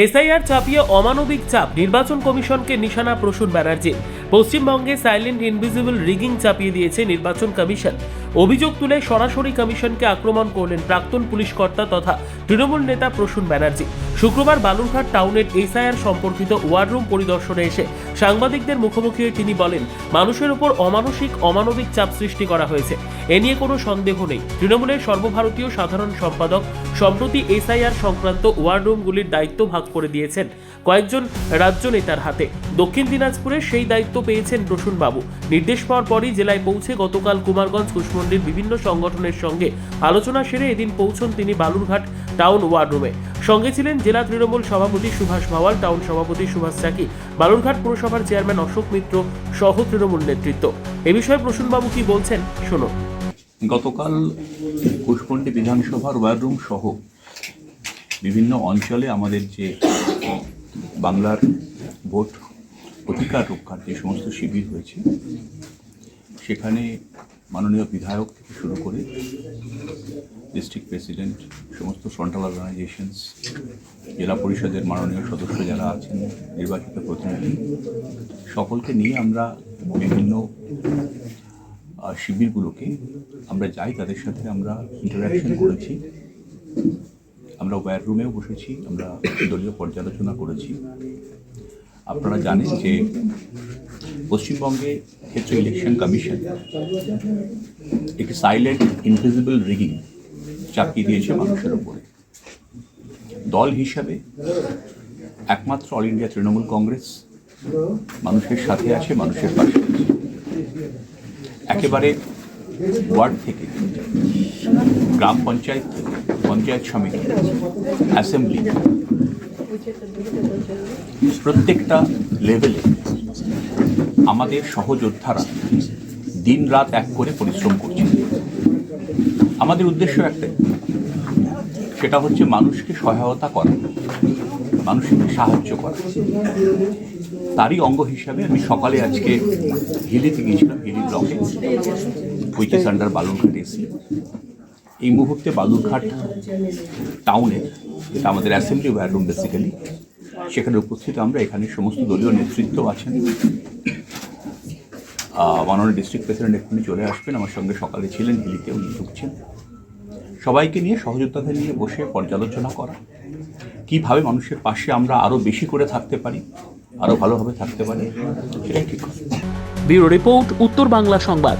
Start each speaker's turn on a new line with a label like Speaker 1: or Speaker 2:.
Speaker 1: SIR চাপিয়ে অমানবিক চাপ, নির্বাচন কমিশনকে নিশানা প্রসূন ব্যানার্জি। পশ্চিমবঙ্গে সাইলেন্ট ইনভিজিবল রিগিং চাপিয়ে দিয়েছে নির্বাচন কমিশন। অভিযোগ তুলে সরাসরি কমিশনকে আক্রমণ করলেন প্রাক্তন পুলিশ কর্তা তথা তৃণমূল নেতা প্রসূন ব্যানার্জি। শুক্রবার বালুরঘাট টাউনের এসআইআর সম্পর্কিত ওয়াররুম পরিদর্শনে এসে সাংবাদিকদের মুখোমুখি হয়ে তিনি বলেন, মানুষের উপর অমানসিক, অমানবিক চাপ সৃষ্টি করা হয়েছে। এ নিয়ে কোনো সন্দেহ নেই। তৃণমূলের সর্বভারতীয় সাধারণ সম্পাদক সম্প্রতি এসআইআর সংক্রান্ত ওয়াররুমগুলির দায়িত্ব ভাগ করে দিয়েছেন কয়েকজন রাজ্য নেতার হাতে। দক্ষিণ দিনাজপুরে সেই দায়িত্ব পেয়েছেন বাবু নির্দেশ পাওয়ার পরই জেলায় পৌঁছে গতকাল কুমারগঞ্জ কুশমন্ডির বিভিন্ন সংগঠনের সঙ্গে আলোচনা সেরে এদিন পৌঁছন তিনি বালুরঘাট টাউন ওয়াররুমে সঙ্গে ছিলেন জেলা তৃণমূল সভাপতি সুভাষ ভাওয়াল টাউন সভাপতি সুভাষ চাকি, বালুরঘাট পুরসভার চেয়ারম্যান অশোক মিত্র সহ তৃণমূল নেতৃত্ব। এ বিষয়ে প্রসূনবাবু কি বলছেন? শোনো
Speaker 2: গতকাল কুশমন্ডি বিধানসভার ওয়াররুম সহ বিভিন্ন অঞ্চলে আমাদের যে বাংলার ভোট অধিকার রক্ষার যে সমস্ত শিবির হয়েছে, সেখানে মাননীয় বিধায়ক থেকে শুরু করে ডিস্ট্রিক্ট প্রেসিডেন্ট সমস্ত ফ্রন্টাল অর্গানাইজেশনস জেলা পরিষদের মাননীয় সদস্য যারা আছেন, নির্বাচিত প্রতিনিধি, সকলকে নিয়ে আমরা বিভিন্ন শিবিরগুলোকে আমরা যাই, তাদের সাথে আমরা ইন্টারাকশন করেছি। আমরা ওয়্যার রুমেও বসেছি, আমরা দলীয় পর্যালোচনা করেছি। আপনারা জানেন যে পশ্চিমবঙ্গে ক্ষেত্রে ইলেকশন কমিশন একটি সাইলেন্ট ইনভিজিবল রিগিং চাপিয়ে দিয়েছে মানুষের উপরে। দল হিসাবে একমাত্র অল ইন্ডিয়া তৃণমূল কংগ্রেস মানুষের সাথে আছে, মানুষের পাশে একেবারে ওয়ার্ড থেকে, গ্রাম পঞ্চায়েত থেকে, পঞ্চায়েত সমিতি, অ্যাসেম্বলি, প্রত্যেকটা লেভেলে আমাদের সহযোদ্ধারা দিন রাত এক করে পরিশ্রম করছে। আমাদের উদ্দেশ্য একটাই। সেটা হচ্ছে মানুষকে সহায়তা করা, মানুষকে সাহায্য করা। তারই অঙ্গ হিসাবে আমি সকালে আজকে হিলিতে গিয়েছিলাম, হিলি ব্লকে। Which is under Balurghat AC এই মুহূর্তে বালুরঘাট টাউনে, যেটা আমাদের অ্যাসেম্বলি ওয়ার রুম বেসিক্যালি সেখানে উপস্থিত আমরা এখানে সমস্ত দলীয় নেতৃত্ব আছেন। মাননীয় ডিস্ট্রিক্ট প্রেসিডেন্ট এক্ষুনি চলে আসবেন, আমার সঙ্গে সকালে ছিলেন হিলিতে উনি ঢুকছেন। সবাইকে নিয়ে, সহযোদ্ধাদের নিয়ে বসে পর্যালোচনা করা, কীভাবে মানুষের পাশে আমরা আরও বেশি করে থাকতে পারি আরও ভালোভাবে থাকতে পারি, সেটাই ঠিক।
Speaker 1: ব্যুরো রিপোর্ট, উত্তর বাংলা সংবাদ।